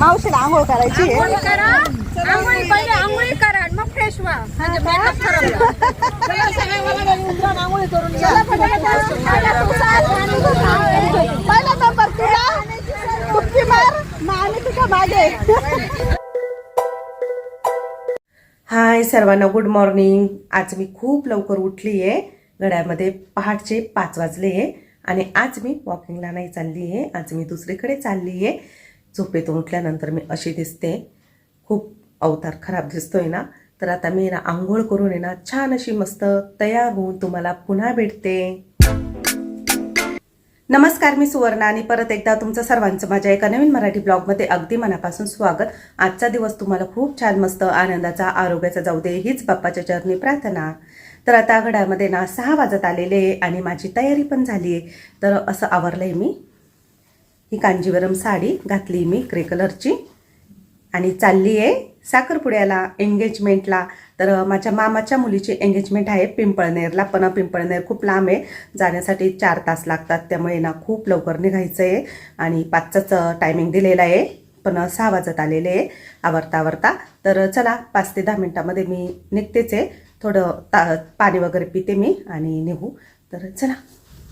मावशीला आंघोळ करायची आहे. आंघोळी करा. आंघोळी पहिले आंघोळी करा आणि मग फ्रेश व्हा. म्हणजे makeup ठरवला. चला फटाफट. पहिला तू चाल आणि तू थांब. पहिला नंबर तुला. कुठची मार. मग आम्ही तुझ्या मागे. हाय सर्वांना गुड मॉर्निंग आज मी खूप लवकर उठली आहे गड्यामध्ये पहाटचे पाच वाजले आहे. आणि आज मी वॉकिंगला नाही चालली आहे आज मी दुसरीकडे चालली आहे झोपेतून उठल्यानंतर मी अशी दिसते. खूप अवतार खराब दिसतोय ना? तर आता मी ना आंघोळ करून आहे ना छान अशी मस्त तयार होऊन तुम्हाला पुन्हा भेटते. नमस्कार मी सुवर्णा आणि परत एकदा तुमचं सर्वांचं माझ्या एका नवीन मराठी ब्लॉगमध्ये अगदी मनापासून स्वागत. आजचा दिवस तुम्हाला खूप छान मस्त आनंदाचा आरोग्याचा जाऊ दे हीच बाप्पाच्या चरणी प्रार्थना. तर आता घड्यामध्ये ना सहा वाजत आलेले आहे आणि माझी तयारी पण झाली आहे. तर असं आवरलंय मी. ही कांजीवरम साडी घातली मी ग्रे कलरची. आणि चालली आहे साखरपुड्याला एंगेजमेंटला तर माझ्या मामाच्या मुलीची एंगेजमेंट आहे पिंपळनेरला. पण पिंपळनेर खूप लांब आहे. जाण्यासाठी चार तास लागतात. त्यामुळे ना खूप लवकर निघायचं आहे. आणि पाचचाच टायमिंग दिलेला आहे. पण सहा वाजत आलेले आहे. आवरता आवरता. तर चला पाच ते दहा मिनटामध्ये मी निघतेच आहे. थोडं ता पाणी वगैरे पिते मी आणि निघू. तर चला.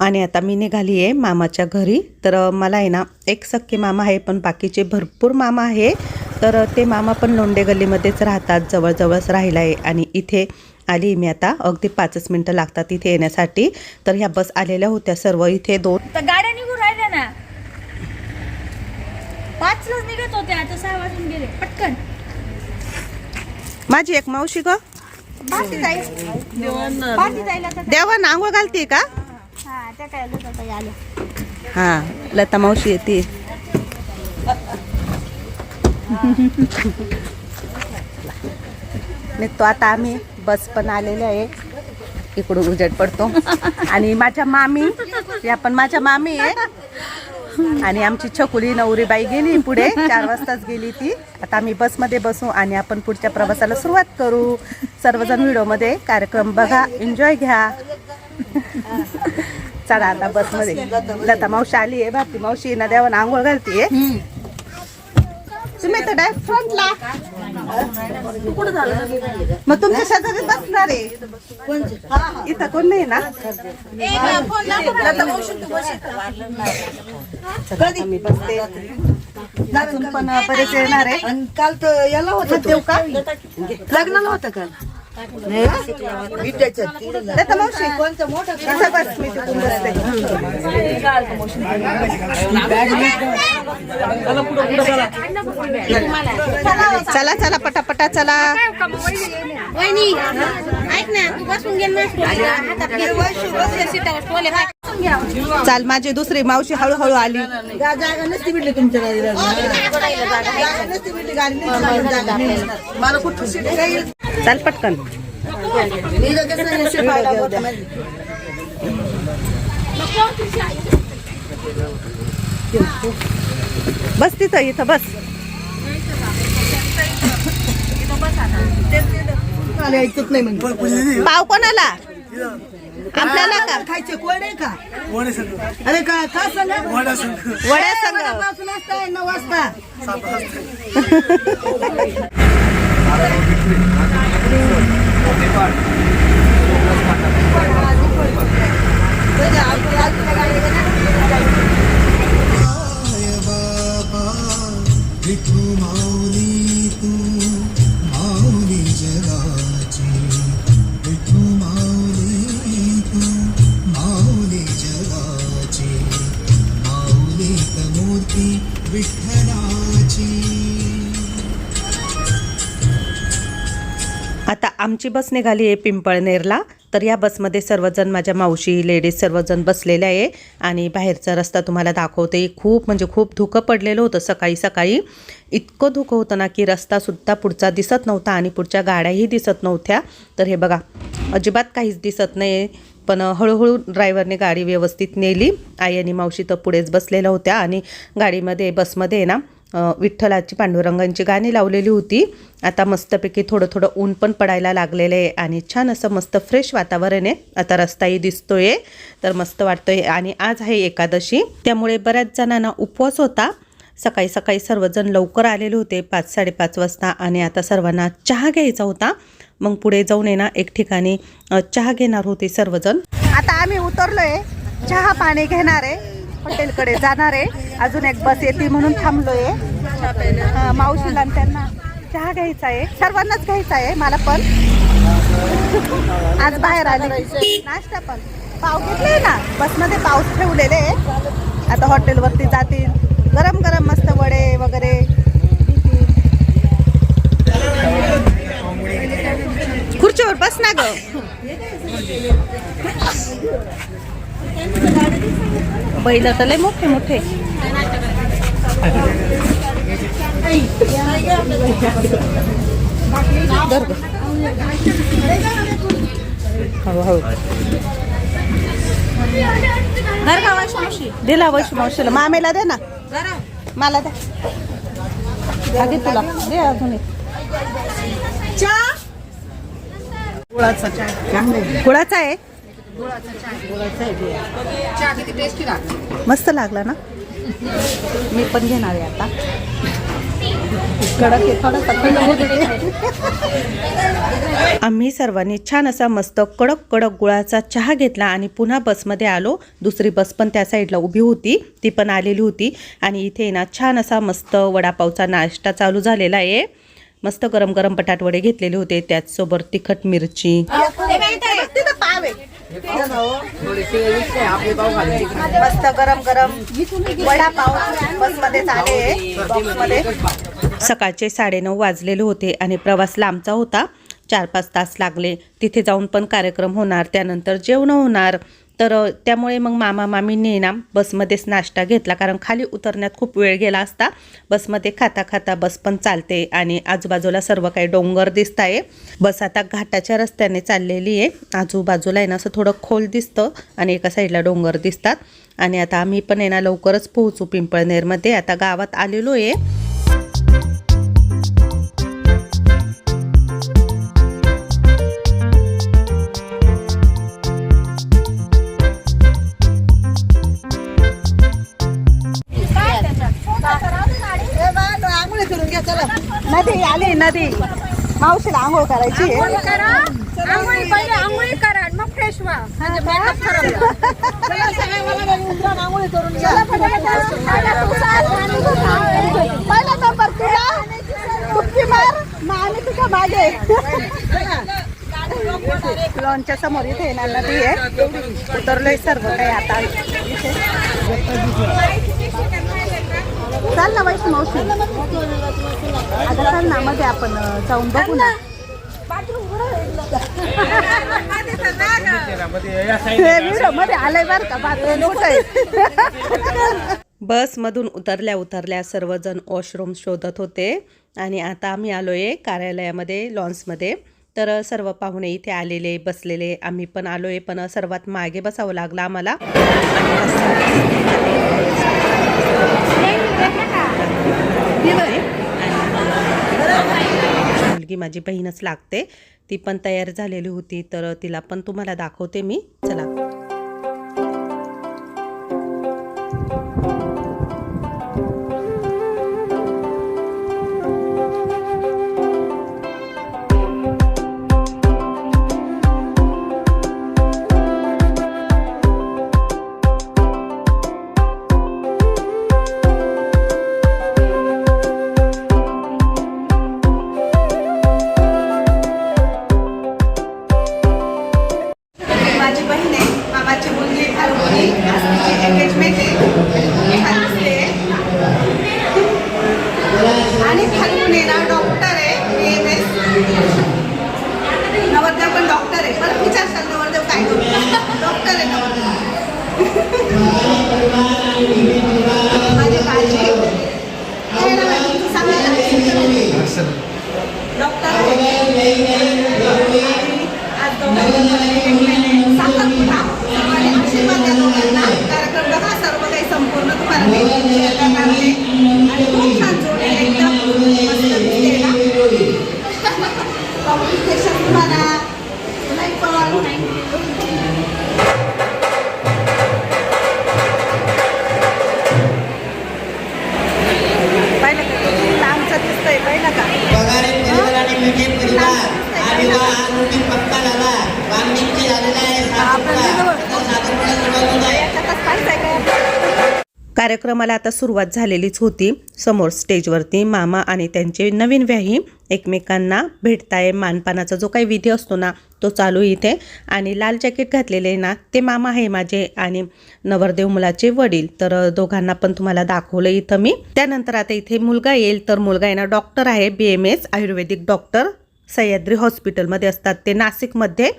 आणि आता मी निघाली आहे मामाच्या घरी. तर मला आहे ना एक सख्खे मामा आहे पण बाकीचे भरपूर मामा आहे. तर ते मामा पण लोंडे गल्लीमध्येच राहतात जवळजवळच राहिला आहे. आणि इथे आली मी आता अगदी पाचच मिनटं लागतात इथे येण्यासाठी. तर ह्या बस आलेल्या होत्या सर्व इथे दोन. तर गाड्या निघून राहिल्या ना. पाचलाच निघत होते आता सहा वाजून गेले. पटकन. माझी एक मावशी ग. देवा आंघोळ घालते का? हा त्या काय लता आल्या लता मावशी येते. निघतो आता आम्ही बस पण आलेले आहे. इकडून उजेड पडतो. आणि माझ्या मामी या पण माझ्या मामी आहे. आणि आमची छकुली नवरीबाई गेली पुढे चार वाजताच गेली ती. आता आम्ही बसमध्ये बसू आणि आपण पुढच्या प्रवासाला सुरुवात करू. सर्वजण व्हिडिओमध्ये कार्यक्रम बघा एन्जॉय घ्या. चला आता बसमध्ये. लता मावशी आली आहे भारती मावशी ना देवान आंघोळ घालतीये तुम्ही तर डायरेक्ट फ्रंटला मग तुमच्या शेजारी बसणार आहे. इथं कोण नाही ना? मी बसते. पण बरेच येणार आहे. काल तर याला होतं देऊ का? लग्नाला होतं काल. चला चला पटापटा चला. वहिनी ऐक ना तू बसून गेल ना. चाल माझी दुसरी मावशी हळूहळू आली. जागा नसती भेटली तुमच्या आहे? चाल पटकन. बस तिथं इथं बस. मला ऐकत नाही पाव कोणाला? आपल्याला का? खायचे कोण आहे का? अरे का का सांगा? वड्या संग. पासून असताय नऊ वाजता. विठू माऊली तू. आमची बस निघाली आहे पिंपळनेरला. तर या बसमध्ये सर्वजण माझ्या मावशी लेडीज सर्वजण बसलेले आहे. आणि बाहेरचा रस्ता तुम्हाला दाखवते. खूप म्हणजे खूप धुकं पडलेलं होतं सकाळी सकाळी. इतकं धुकं होतं ना की रस्तासुद्धा पुढचा दिसत नव्हता आणि पुढच्या गाड्याही दिसत नव्हत्या. तर हे बघा अजिबात काहीच दिसत नाही पण हळूहळू ड्रायव्हरने गाडी व्यवस्थित नेली. आई आणि मावशी तर पुढेच बसलेल्या होत्या आणि गाडीमध्ये बसमध्ये ना विठ्ठलाची पांडुरंगांची गाणी लावलेली होती. आता मस्तपैकी थोडं थोडं ऊन पण पडायला लागलेलं आहे आणि छान असं मस्त फ्रेश वातावरण आहे. आता रस्ताही दिसतोय. तर मस्त वाटतोय आणि आज आहे एकादशी. त्यामुळे बऱ्याच जणांना उपवास होता. सकाळी सकाळी सर्वजण लवकर आलेले होते पाच साडेपाच वाजता आणि आता सर्वांना चहा घ्यायचा होता. मग पुढे जाऊन आहे ना एक ठिकाणी चहा घेणार होते सर्वजण. आता आम्ही उतरलोय. चहा पाणी घेणार आहे. हॉटेलकडे जाणार आहे. अजून एक बस येते म्हणून थांबलोय. आहे मावशीला आणि त्यांना चहा घ्यायचा आहे. सर्वांनाच घ्यायचा आहे मला पण. आज बाहेर आले. नाश्ता पण. पाव घेतले ना? बसमध्ये पाऊस ठेवलेले आहे. आता हॉटेलवरती जातील. गरम गरम मस्त वडे वगैरे. खुर्चीवर बस ना ग. बैल तर लय मोठे मोठे. हळूहळू घर का दिला वैश मावशीला. मामेला दे ना. मला दे. आधी तुला. दे अजून एक. गुळाचा आहे. मस्त लागला ना? मी पण घेणार आहे आता. कडक आम्ही सर्वांनी छान असा मस्त कडक कडक गुळाचा चहा घेतला आणि पुन्हा बसमध्ये आलो. दुसरी बस पण त्या साईडला उभी होती. ती पण आलेली होती. आणि इथे ना छान असा मस्त वडापावचा नाश्ता चालू झालेला आहे. मस्त गरम गरम बटाटवडे घेतलेले होते. त्याचसोबत तिखट मिरची. मस्त गरम गरम वडापाव बसमध्ये आले बॉक्समध्ये. सकाळचे साडेनऊ वाजलेले होते आणि प्रवास लांबचा होता. चार पाच तास लागले. तिथे जाऊन पण कार्यक्रम होणार त्यानंतर जेवणं होणार. तर त्यामुळे मग मामा मामींनी ना बसमध्येच नाश्ता घेतला. कारण खाली उतरण्यात खूप वेळ गेला असता. बसमध्ये खाता खाता बस पण चालते आणि आजूबाजूला सर्व काही डोंगर दिसत आहे बस आता घाटाच्या रस्त्याने चाललेली आहे. आजूबाजूला आहे ना असं थोडं खोल दिसतं आणि एका साईडला डोंगर दिसतात. आणि आता आम्ही पण आहे ना लवकरच पोहोचू पिंपळनेरमध्ये. आता गावात आलेलो आहे. नदी आली नदी. मावशीला आंघोळ करायची आहे. आंघोळी पहिले आंघोळी करा मग फ्रेश व्हा. म्हणजे. चला चाल. पहिला नंबर तुला. डुबकी मार. मग आम्ही तुझ्या मागे. लॉनच्या समोर इथे येणार नदी आहे. उतरलोय सर्व काही आता. चाल ना वैष्णव मावशी. आता चाल ना मध्ये आपण जाऊन बघू ना. व्हिडिओमध्ये आलंय बरं का बाथरूम कुठं आहे. बसमधून उतरल्या उतरल्या सर्वजण वॉशरूम शोधत होते आणि आता आम्ही आलो आहे कार्यालयामध्ये लॉन्समध्ये तर सर्व पाहुणे इथे आलेले बसलेले आम्ही पण आलो आहे पण सर्वात मागे बसावं लागलं आम्हाला. मुलगी माझी बहीणच लागते. ती पण तयार झालेली होती तर तिला पण तुम्हाला दाखवते मी. चला. तुम्हाला कार्यक्रमाला आता सुरुवात झालेलीच होती. समोर स्टेजवरती मामा आणि त्यांचे नवीन व्याही एकमेकांना भेटताय. मानपानाचा जो काही विधी असतो ना तो चालू आहे इथे. आणि लाल जॅकेट घातलेले ना ते मामा आहे माझे आणि नवरदेव मुलाचे वडील. तर दोघांना पण तुम्हाला दाखवलं इथं मी. त्यानंतर आता इथे मुलगा येईल. तर मुलगा आहे ना डॉक्टर आहे B M S ayurvedic doctor Sahyadri हॉस्पिटलमध्ये असतात ते नाशिकमध्ये.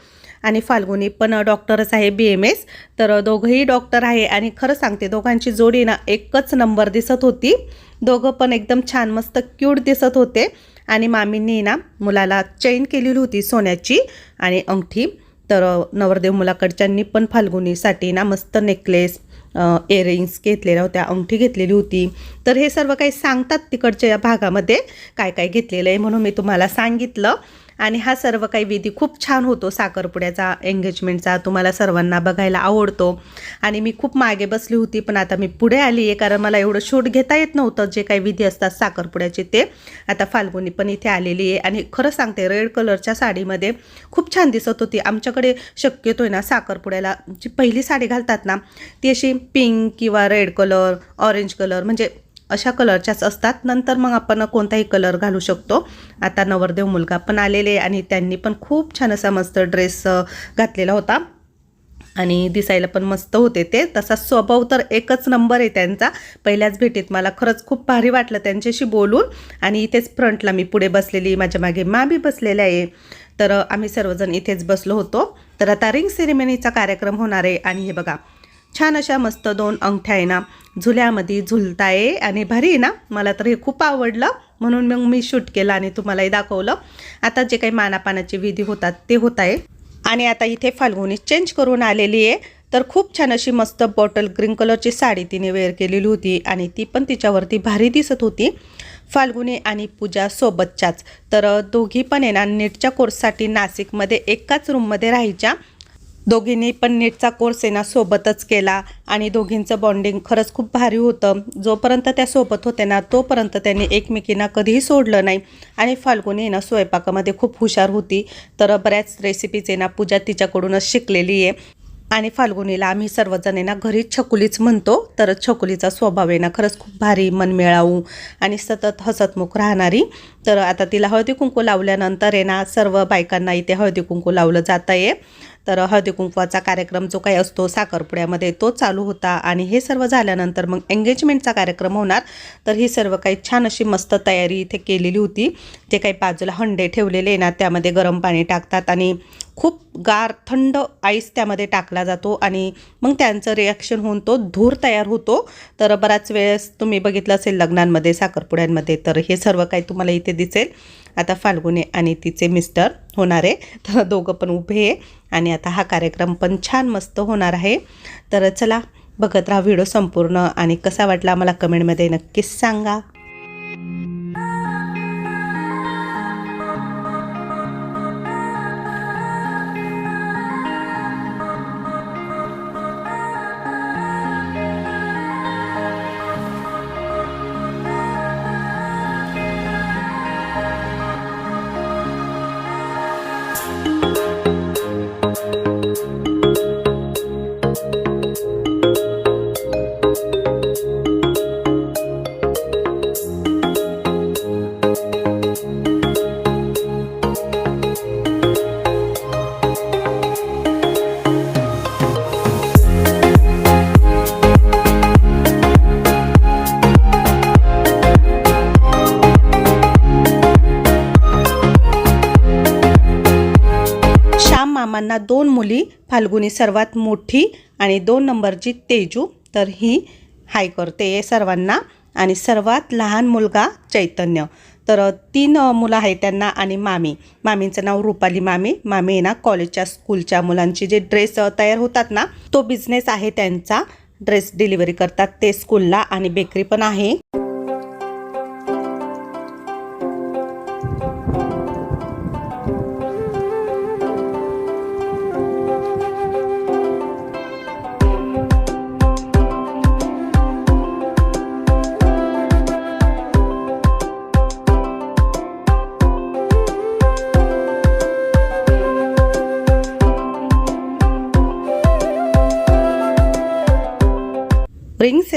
आणि फाल्गुनी पण डॉक्टरच आहे बी एम एस तर दोघंही डॉक्टर आहे आणि खरं सांगते दोघांची जोडी ना एकच नंबर दिसत होती. दोघं पण एकदम छान मस्त क्यूट दिसत होते. आणि मामींनी ना मुलाला चैन केलेली होती सोन्याची आणि अंगठी. तर नवरदेव मुलाकडच्यांनी पण फाल्गुनीसाठी ना मस्त नेकलेस इयरिंग्स घेतलेल्या होत्या अंगठी घेतलेली होती. तर हे सर्व काही सांगतात तिकडच्या या भागामध्ये. काय काय घेतलेलं आहे म्हणून मी तुम्हाला सांगितलं. आणि हा सर्व काही विधी खूप छान होतो साखरपुड्याचा एंगेजमेंटचा तुम्हाला सर्वांना बघायला आवडतो. आणि मी खूप मागे बसली होती पण आता मी पुढे आली आहे कारण मला एवढं शूट घेता येत नव्हतं जे काही विधी असतात साखरपुड्याचे ते. आता फाल्गुनी पण इथे आलेली आहे आणि खरं सांगते रेड कलरच्या साडीमध्ये खूप छान दिसत होती. आमच्याकडे शक्यतो आहे ना साखरपुड्याला जी पहिली साडी घालतात ना ती अशी पिंक किंवा रेड कलर ऑरेंज कलर म्हणजे अशा कलरच्याच असतात. नंतर मग आपण कोणताही कलर घालू शकतो. आता नवरदेव मुलगा पण आलेले आणि त्यांनी पण खूप छान असा मस्त ड्रेस घातलेला होता. आणि दिसायला पण मस्त होते ते. तसा स्वभाव तर एकच नंबर आहे त्यांचा. पहिल्याच भेटीत मला खरंच खूप भारी वाटलं त्यांच्याशी बोलून. आणि इथेच फ्रंटला मी पुढे बसलेली माझ्या मागे मामी बसलेल्या आहे. तर आम्ही सर्वजण इथेच बसलो होतो. तर आता रिंग सेरेमनीचा कार्यक्रम होणार आहे. आणि हे बघा छान अशा मस्त दोन अंगठ्या आहे ना झुल्यामध्ये झुलता आहे आणि भारी आहे ना. मला तर हे खूप आवडलं म्हणून मग मी शूट केलं आणि तुम्हालाही दाखवलं. आता जे काही मानापानाचे विधी होतात ते होत आहे. आणि आता इथे फाल्गुनी चेंज करून आलेली आहे. तर खूप छान अशी मस्त बॉटल ग्रीन कलरची साडी तिने वेअर केलेली होती आणि ती पण तिच्यावरती भारी दिसत होती. फाल्गुनी आणि पूजा सोबतच्याच. तर दोघी पण आहे ना नीटच्या कोर्ससाठी नाशिकमध्ये एकाच रूममध्ये राहायच्या. दोघींनी पण नीटचा कोर्स आहे ना सोबतच केला आणि दोघींचं बॉन्डिंग खरंच खूप भारी होतं. जोपर्यंत त्या सोबत होते ना तोपर्यंत त्यांनी एकमेकींना कधीही सोडलं नाही. आणि फाल्गुनी ना स्वयंपाकामध्ये खूप हुशार होती. तर बऱ्याच रेसिपीज आहे ना पूजा तिच्याकडूनच शिकलेली आहे. आणि फाल्गुनीला आम्ही सर्वजण आहे ना घरी छकुलीच म्हणतो. तर छकुलीचा स्वभाव आहे ना खरंच खूप भारी मनमिळावू आणि सतत हसतमुख राहणारी. तर आता तिला हळदी कुंकू लावल्यानंतर आहे ना सर्व बायकांना इथे हळदी कुंकू लावलं जात आहे तर हळदी कुंकवाचा कार्यक्रम जो काही असतो साखरपुड्यामध्ये तो चालू होता आणि हे सर्व झाल्यानंतर मग एंगेजमेंटचा कार्यक्रम होणार. तर ही सर्व काही छान अशी मस्त तयारी इथे केलेली होती. जे काही बाजूला हंडे ठेवलेले ना त्यामध्ये गरम पाणी टाकतात आणि खूप गार थंड आईस त्यामध्ये टाकला जातो आणि मग त्यांचं रिॲक्शन होऊन तो धूर तयार होतो. तर बराच वेळेस तुम्ही बघितलं असेल लग्नांमध्ये साखरपुड्यांमध्ये तर हे सर्व काही तुम्हाला इथे दिसेल. आता फाल्गुने आणि तिचे मिस्टर होणार आहे. तर दोघं पण उभे आहे आणि आता हा कार्यक्रम पण छान मस्त होणार आहे. तर चला बघत राहा व्हिडिओ संपूर्ण आणि कसा वाटला मला कमेंटमध्ये नक्कीच सांगा. त्यांना दोन मुली फाल्गुनी सर्वात मोठी आणि दोन नंबरची तेजू तर ही हाय करते सर्वांना. आणि सर्वात लहान मुलगा चैतन्य. तर तीन मुलं आहेत त्यांना आणि मामी. मामींचं नाव रुपाली मामी. मामी आहे ना कॉलेजच्या स्कूलच्या मुलांची जे ड्रेस तयार होतात ना तो बिझनेस आहे त्यांचा. ड्रेस डिलिव्हरी करतात ते स्कूलला आणि बेकरी पण आहे.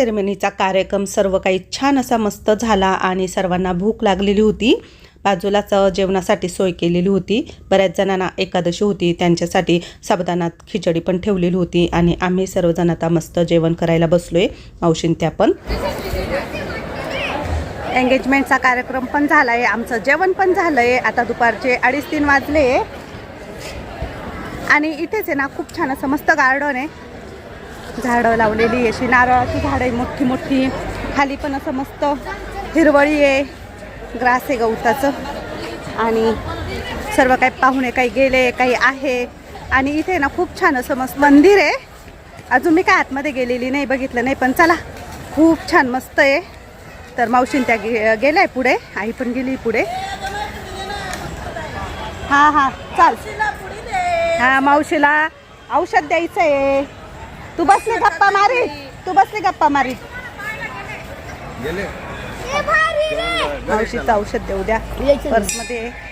सेरेमनीचा कार्यक्रम सर्व काही छान असा मस्त झाला आणि सर्वांना भूक लागलेली होती. बाजूलाच जेवणासाठी सोय केलेली होती. बऱ्याच जणांना एकादशी होती त्यांच्यासाठी साबदानात खिचडी पण ठेवलेली होती आणि आम्ही सर्वजण आता मस्त जेवण करायला बसलोय. मावशीन त्या पण. एंगेजमेंटचा कार्यक्रम पण झाला आहे आमचं जेवण पण झालं आहे आता दुपारचे अडीच तीन वाजले. आणि इथेच आहे ना खूप छान असं मस्त गार्डन आहे. झाडं लावलेली अशी नारळाची झाडं आहे मोठी मोठी. खाली पण असं मस्त हिरवळी आहे. ग्रास आहे गवताचं. आणि सर्व काही पाहुणे काही गेले काही आहे. आणि इथे ना खूप छान असं मस्त मंदिर आहे. अजून मी काय आतमध्ये गेलेली नाही बघितलं नाही पण चला. खूप छान मस्त आहे. तर मावशीन त्या गे गेल्या पुढे. आई पण गेली पुढे. हां हां चाल. हां मावशीला औषध द्यायचं आहे तू बसली गप्पा मारी. तू बसली गप्पा मारी. मावशीचं औषध देऊ द्या. पर्समध्ये.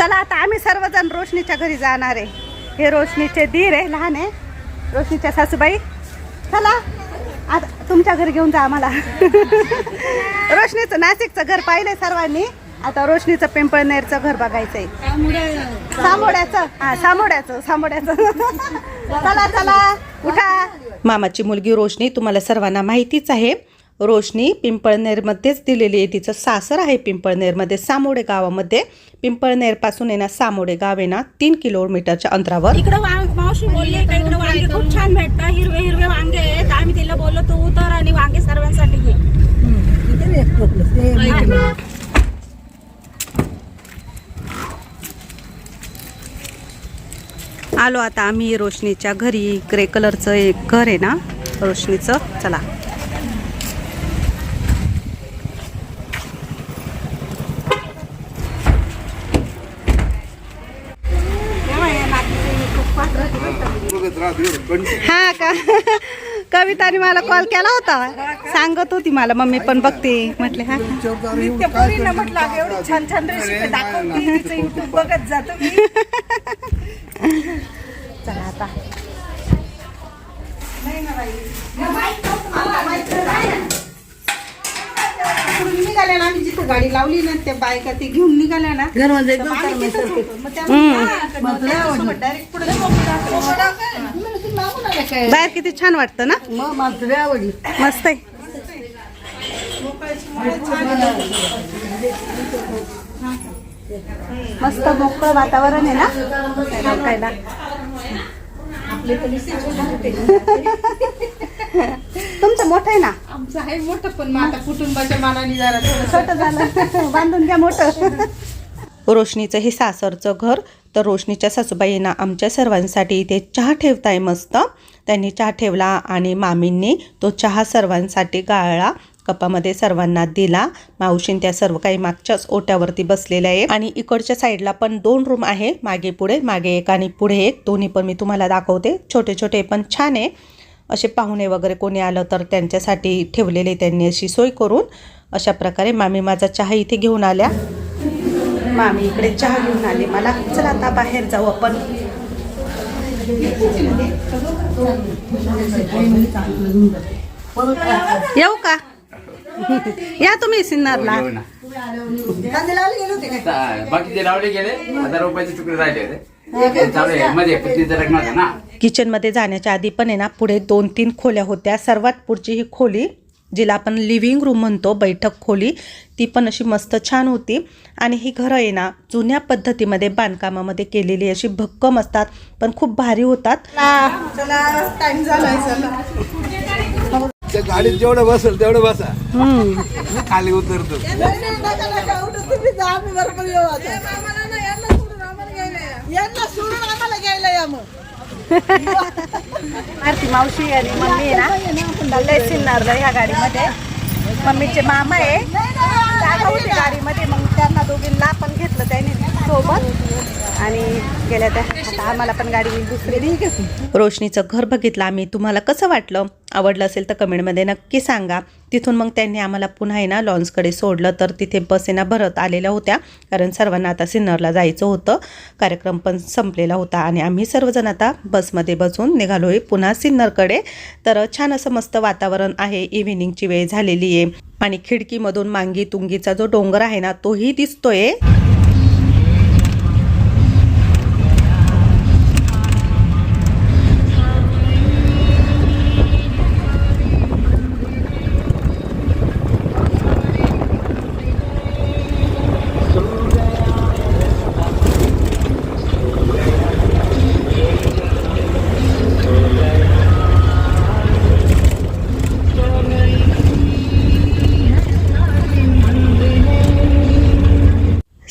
चला आता आम्ही सर्वजण रोशनीच्या घरी जाणार आहे. हे रोशनीचे दीर आहे लहान आहे. रोशनीच्या सासूबाई. चला. आता तुमच्या घरी घेऊन जा आम्हाला. रोशनीचं नाशिकचं घर पाहिलंय सर्वांनी. आता रोशनीचं पिंपळनेरचं घर बघायचंय. सामोड्याचं. हा सामोड्याचं सामोड्याचं. चला चला. उठा. मामाची मुलगी रोशनी तुम्हाला सर्वांना माहितीच आहे. रोशनी पिंपळनेरमध्येच दिलेली आहे. तिचं सासर आहे पिंपळनेरमध्ये सामोडे गावामध्ये. पिंपळनेरपासून ना सामोडे गाव आहे ना तीन किलोमीटरच्या अंतरावर. इकडं वांग मावशी बोलली का? इकडं वांगे खूप छान भेटतात. हिरवे हिरवे वांगे आहेत. आम्ही तिला बोललो तू उतर आणि वांगे सर्वांसाठी घे. आलो आता आम्ही रोशनीच्या घरी. ग्रे कलरचं एक घर आहे ना रोशनीचं. चला हा का? कविताने मला कॉल केला होता. सांगत होती मला मम्मी पण बघते. म्हटले हा छान छान रेसिपी दाखवते तिचं युट्यूब बघत जातो मी चला आता. निघाल्या ना आम्ही जिथे गाडी लावली ना त्या बायका ते घेऊन निघाल्या ना. डायरेक्ट पुढे बाहेर किती छान वाटतं ना? मस्त आहे. मस्त मोकळं वातावरण आहे ना? ऐकायला तुमचं मोठं आहे ना? आमचं आहे मोठं पण मग आता कुटुंबाच्या मानाने जरा थोडं छोटं झालं. बांधून घ्या मोठं. रोशनीचं हे सासरचं घर तर रोशनीच्या सासूबाईंना आमच्या सर्वांसाठी इथे चहा ठेवताय मस्त. त्यांनी चहा ठेवला आणि मामींनी तो चहा सर्वांसाठी गाळला कपामध्ये सर्वांना दिला. मावशीन त्या सर्व काही मागच्याच ओट्यावरती बसलेल्या आहे आणि इकडच्या साईडला पण दोन रूम आहे मागे पुढे मागे एक आणि पुढे एक. दोन्ही पण मी तुम्हाला दाखवते. छोटे छोटे पण छान आहे. असे पाहुणे वगैरे कोणी आलं तर त्यांच्यासाठी ठेवलेले त्यांनी अशी सोय करून. अशा प्रकारे मामी माझा चहा इथे घेऊन आल्या. मामी इकडे चहा घेऊन आली. मला चला आता बाहेर जाऊ आपण. येऊ का? या तुम्ही सिन्नरला. बाकीचे लावले गेले हजार रुपयाचे तुकडे राहिले होते. चालू आहे मध्ये जाण्याच्या आधी पण आहे ना पुढे दोन तीन खोल्या होत्या. सर्वात पुढची ही खोली जिला आपण लिव्हिंग रूम म्हणतो बैठक खोली ती पण अशी मस्त छान होती. आणि ही घरं आहे ना जुन्या पद्धतीमध्ये बांधकामामध्ये केलेली अशी भक्कम असतात पण खूप भारी होतात. चला. टाइम झालाय चला. त्या गाडीत जेवढं बसेल तेवढं बसा. मी खाली उतरतो. यांना सोडून आम्हाला घ्यायला या मग. आरती मावशी आणि मम्मी आहे ना. चाललंय सिन्नरला ह्या गाडीमध्ये. मम्मीचे मामा आहे. जागा होती गाडीमध्ये मग त्यांना दोघींना पण घेतलं त्याने सोबत. आणि गेल्या त्या आम्हाला पण गाडी दुसरी घेतली. रोशनीचं घर बघितलं आम्ही. तुम्हाला कसं वाटलं? आवडलं असेल तर कमेंटमध्ये नक्की सांगा. तिथून मग त्यांनी आम्हाला पुन्हा आहे ना लॉन्सकडे सोडलं तर तिथे बस बसेना भरत आलेल्या होत्या. कारण सर्वांना आता सिन्नरला जायचं होतं. कार्यक्रम पण संपलेला होता आणि आम्ही सर्वजण आता बसमध्ये बसून निघालोय पुन्हा सिन्नरकडे. तर छान असं मस्त वातावरण आहे. इव्हिनिंगची वेळ झालेली आहे. आणि खिडकीमधून मांगी तुंगीचा जो डोंगर आहे ना तोही दिसतोय.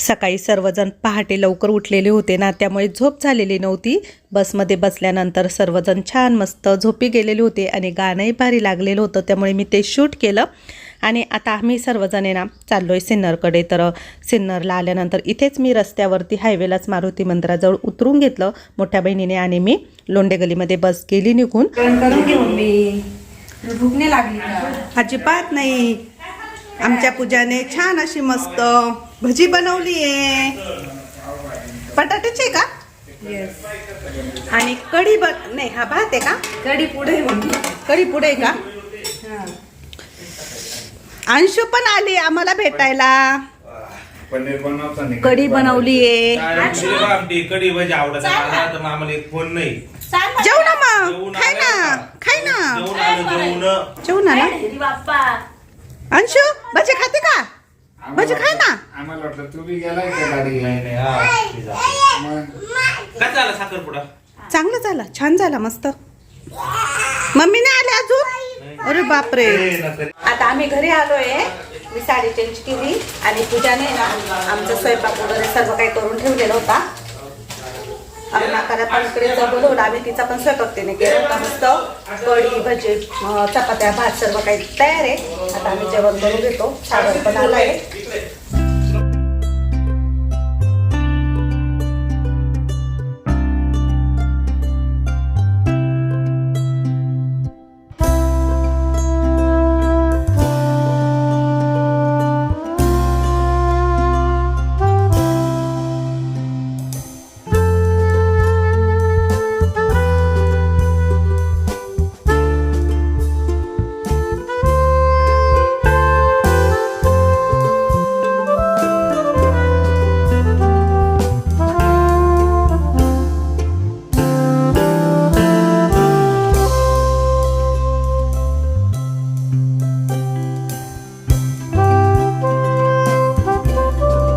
सकाळी सर्वजण पहाटे लवकर उठलेले होते ना त्यामुळे झोप झालेली नव्हती. बसमध्ये बसल्यानंतर सर्वजण छान मस्त झोपी गेलेले होते आणि गाणंही भारी लागलेलं होतं त्यामुळे मी ते शूट केलं. आणि आता आम्ही सर्वजण ना चाललो आहे सिन्नरकडे. तर सिन्नरला आल्यानंतर इथेच मी रस्त्यावरती हायवेलाच मारुती मंदिराजवळ उतरून घेतलं मोठ्या बहिणीने आणि मी. लोंडे गलीमध्ये बस गेली निघून. लागली अजिबात नाही. आमच्या पूजाने छान अशी मस्त भजी बनवली आहे. बटाट्याची आहे का? आणि कढी बन नाही हा भात आहे का? कडी पुढे कढी पुढे का? अंशू पण आली आम्हाला भेटायला. पनीर बनवता नाही कढी बनवली आहे. आमटी कढी भजी आवडत मला तर मग आम्हाला एक फोन नाही. जेव ना मग. खाय ना. खाय ना. जेव ना ना. अंशू भजी खाते का? भजी खाय ना. आम्हाला वाटलं तू बी गेलाय का गाडी नाही नाही हा काय झालं साखरपुडा चांगलं झालं छान झालं मस्त. मम्मी नाही आले अजून? अरे बापरे. आता आम्ही घरी आलोय मी साडी चेंज केली आणि पूजाने ना आमचा स्वयंपाक वगैरे सर्व काही करून ठेवलेला होता. आपण पण इकडे बोलवलं आम्ही तिचा पण स्वयंपाक त्याने केला मस्त कढी भजी चपात्या भात सर्व काही तयार आहे. आता आम्ही जेवण करून घेतो. सागर पण आलाय.